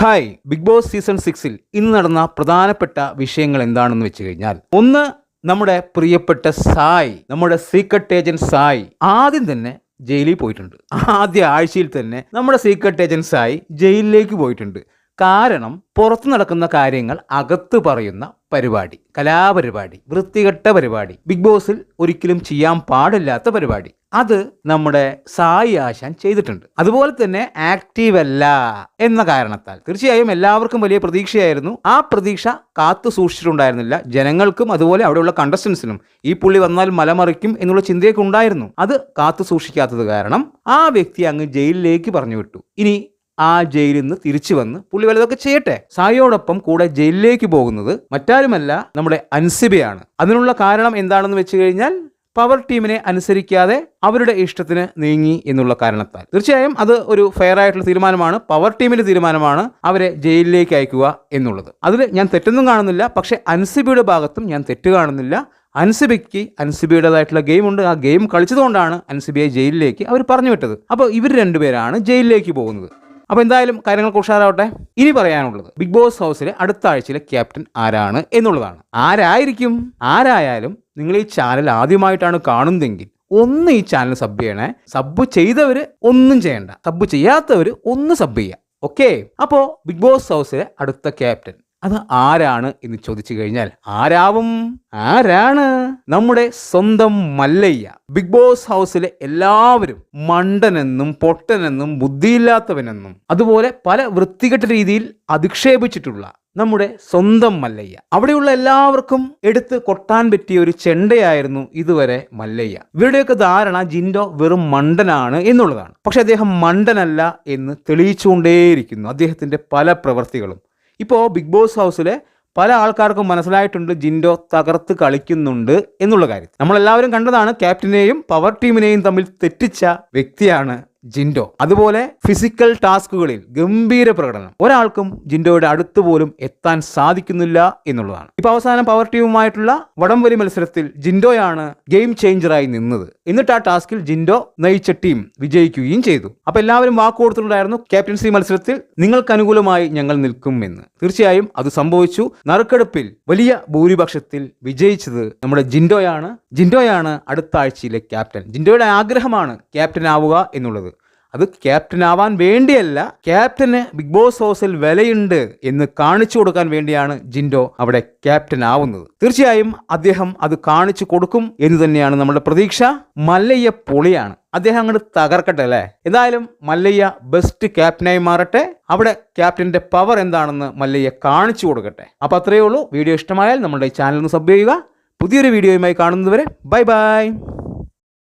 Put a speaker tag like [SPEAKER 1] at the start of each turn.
[SPEAKER 1] Hi big boss season സിക്സിൽ ഇന്ന് നടന്ന പ്രധാനപ്പെട്ട വിഷയങ്ങൾ എന്താണെന്ന് വെച്ച് കഴിഞ്ഞാൽ ഒന്ന് നമ്മുടെ പ്രിയപ്പെട്ട സായ് നമ്മുടെ സീക്രട്ട് ഏജന്റ് സായ് ആദ്യം തന്നെ ജയിലിൽ പോയിട്ടുണ്ട്. ആദ്യ ആഴ്ചയിൽ തന്നെ നമ്മുടെ സീക്രട്ട് ഏജന്റ് സായ് ജയിലിലേക്ക് പോയിട്ടുണ്ട്. കാരണം പുറത്തു നടക്കുന്ന കാര്യങ്ങൾ അകത്ത് പറയുന്ന പരിപാടി കലാപരിപാടി വൃത്തികെട്ട പരിപാടി ബിഗ് ബോസിൽ ഒരിക്കലും ചെയ്യാൻ പാടില്ലാത്ത പരിപാടി. അത് നമ്മുടെ സായി ആശാൻ ചെയ്തിട്ടുണ്ട്. അതുപോലെ തന്നെ ആക്റ്റീവ് അല്ല എന്ന കാരണത്താൽ. തീർച്ചയായും എല്ലാവർക്കും വലിയ പ്രതീക്ഷയായിരുന്നു. ആ പ്രതീക്ഷ കാത്തു സൂക്ഷിച്ചിട്ടുണ്ടായിരുന്നില്ല. ജനങ്ങൾക്കും അതുപോലെ അവിടെയുള്ള കണ്ടസ്റ്റൻസിനും ഈ പുള്ളി വന്നാൽ മലമറിക്കും എന്നുള്ള ചിന്തയൊക്കെ ഉണ്ടായിരുന്നു. അത് കാത്തു സൂക്ഷിക്കാത്തത് കാരണം ആ വ്യക്തി അങ്ങ് ജയിലിലേക്ക് പറഞ്ഞു വിട്ടു. ഇനി ആ ജയിലിൽ നിന്ന് തിരിച്ചു വന്ന് പുള്ളി വലതൊക്കെ ചെയ്യട്ടെ. സായിയോടൊപ്പം കൂടെ ജയിലിലേക്ക് പോകുന്നത് മറ്റാരുമല്ല നമ്മുടെ അൻസിബയാണ്. അതിനുള്ള കാരണം എന്താണെന്ന് വെച്ച് കഴിഞ്ഞാൽ പവർ ടീമിനെ അനുസരിക്കാതെ അവരുടെ ഇഷ്ടത്തിന് നീങ്ങി എന്നുള്ള കാരണത്താൽ. തീർച്ചയായും അത് ഒരു ഫെയർ ആയിട്ടുള്ള തീരുമാനമാണ്. പവർ ടീമിന്റെ തീരുമാനമാണ് അവരെ ജയിലിലേക്ക് അയക്കുക എന്നുള്ളത്. അതിൽ ഞാൻ തെറ്റൊന്നും കാണുന്നില്ല. പക്ഷേ അൻസിബിയുടെ ഭാഗത്തും ഞാൻ തെറ്റ് കാണുന്നില്ല. അൻസിബിക്ക് അൻസിബിയുടേതായിട്ടുള്ള ഗെയിം ഉണ്ട്. ആ ഗെയിം കളിച്ചതുകൊണ്ടാണ് അൻസിബിയെ ജയിലിലേക്ക് അവർ പറഞ്ഞു വിട്ടത്. അപ്പോൾ ഇവർ രണ്ടുപേരാണ് ജയിലിലേക്ക് പോകുന്നത്. അപ്പോൾ എന്തായാലും കാര്യങ്ങൾ ഉഷാറാവട്ടെ ഇനി പറയാനുള്ളത് ബിഗ് ബോസ് ഹൗസിലെ അടുത്ത ആഴ്ചയിലെ ക്യാപ്റ്റൻ ആരാണ് എന്നുള്ളതാണ്. ആരായിരിക്കും? ആരായാലും നിങ്ങൾ ഈ ചാനൽ ആദ്യമായിട്ടാണ് കാണുന്നതെങ്കിൽ ഒന്ന് ഈ ചാനൽ സബ് ചെയ്യണേ. സബ് ചെയ്തവർ ഒന്നും ചെയ്യണ്ട. സബ് ചെയ്യാത്തവർ ഒന്ന് സബ് ചെയ്യുക ഓക്കെ അപ്പോൾ ബിഗ് ബോസ് ഹൗസിലെ അടുത്ത ക്യാപ്റ്റൻ അത് ആരാണ് എന്ന് ചോദിച്ചു കഴിഞ്ഞാൽ ആരാവും? ആരാണ്? നമ്മുടെ സ്വന്തം മല്ലയ്യ. ബിഗ് ബോസ് ഹൗസിലെ എല്ലാവരും മണ്ടനെന്നും പൊട്ടനെന്നും ബുദ്ധിയില്ലാത്തവനെന്നും അതുപോലെ പല വൃത്തികെട്ട രീതിയിൽ അധിക്ഷേപിച്ചിട്ടുള്ള നമ്മുടെ സ്വന്തം മല്ലയ്യ. അവിടെയുള്ള എല്ലാവർക്കും എടുത്ത് കൊട്ടാൻ പറ്റിയ ഒരു ചെണ്ടയായിരുന്നു ഇതുവരെ മല്ലയ്യ. ഇവരുടെയൊക്കെ ധാരണ ജിൻഡോ വെറും മണ്ടനാണ് എന്നുള്ളതാണ്. പക്ഷെ അദ്ദേഹം മണ്ടനല്ല എന്ന് തെളിയിച്ചുകൊണ്ടേയിരിക്കുന്നു അദ്ദേഹത്തിന്റെ പല പ്രവൃത്തികളും ഇപ്പോൾ ബിഗ് ബോസ് ഹൗസിലെ പല ആൾക്കാർക്കും മനസ്സിലായിട്ടുണ്ട് ജിൻഡോ തകർത്ത് കളിക്കുന്നുണ്ട് എന്നുള്ള കാര്യം. നമ്മളെല്ലാവരും കണ്ടതാണ് ക്യാപ്റ്റനെയും പവർ ടീമിനെയും തമ്മിൽ തെറ്റിച്ച വ്യക്തിയാണ് ജിൻഡോ. അതുപോലെ ഫിസിക്കൽ ടാസ്കുകളിൽ ഗംഭീര പ്രകടനം. ഒരാൾക്കും ജിൻഡോയുടെ അടുത്ത് പോലും എത്താൻ സാധിക്കുന്നില്ല എന്നുള്ളതാണ്. ഇപ്പൊ അവസാനം പവർ ടീമുമായിട്ടുള്ള വടംവലി മത്സരത്തിൽ ജിൻഡോയാണ് ഗെയിം ചേഞ്ചറായി നിന്നത്. എന്നിട്ട് ആ ടാസ്കിൽ ജിൻഡോ നയിച്ച ടീം വിജയിക്കുകയും ചെയ്തു. അപ്പൊ എല്ലാവരും വാക്ക് കൊടുത്തിട്ടുണ്ടായിരുന്നു ക്യാപ്റ്റൻസി മത്സരത്തിൽ നിങ്ങൾക്ക് അനുകൂലമായി ഞങ്ങൾ നിൽക്കും എന്ന്. തീർച്ചയായും അത് സംഭവിച്ചു. നറുക്കെടുപ്പിൽ വലിയ ഭൂരിപക്ഷത്തിൽ വിജയിച്ചത് നമ്മുടെ ജിൻഡോയാണ്. ജിൻഡോയാണ് അടുത്ത ആഴ്ചയിലെ ക്യാപ്റ്റൻ ജിൻഡോയുടെ ആഗ്രഹമാണ് ക്യാപ്റ്റൻ ആവുക എന്നുള്ളത്. അത് ക്യാപ്റ്റൻ ആവാൻ വേണ്ടിയല്ല ക്യാപ്റ്റന് ബിഗ് ബോസ് ഹൗസിൽ വിലയുണ്ട് എന്ന് കാണിച്ചു കൊടുക്കാൻ വേണ്ടിയാണ് ജിൻഡോ അവിടെ ക്യാപ്റ്റൻ ആവുന്നത്. തീർച്ചയായും അദ്ദേഹം അത് കാണിച്ചു കൊടുക്കും എന്ന് തന്നെയാണ് നമ്മുടെ പ്രതീക്ഷ. മല്ലയ്യ പൊളിയാണ്. അദ്ദേഹം അങ്ങോട്ട് തകർക്കട്ടെ അല്ലേ? എന്തായാലും മല്ലയ്യ ബെസ്റ്റ് ക്യാപ്റ്റനായി മാറട്ടെ. അവിടെ ക്യാപ്റ്റന്റെ പവർ എന്താണെന്ന് മല്ലയ്യ കാണിച്ചു കൊടുക്കട്ടെ. അപ്പൊ അത്രയേ ഉള്ളൂ. വീഡിയോ ഇഷ്ടമായാൽ നമ്മുടെ ചാനൽ ഒന്ന് സബ് ചെയ്യുക. പുതിയൊരു വീഡിയോയുമായി കാണുന്നതുവരെ ബൈ ബൈ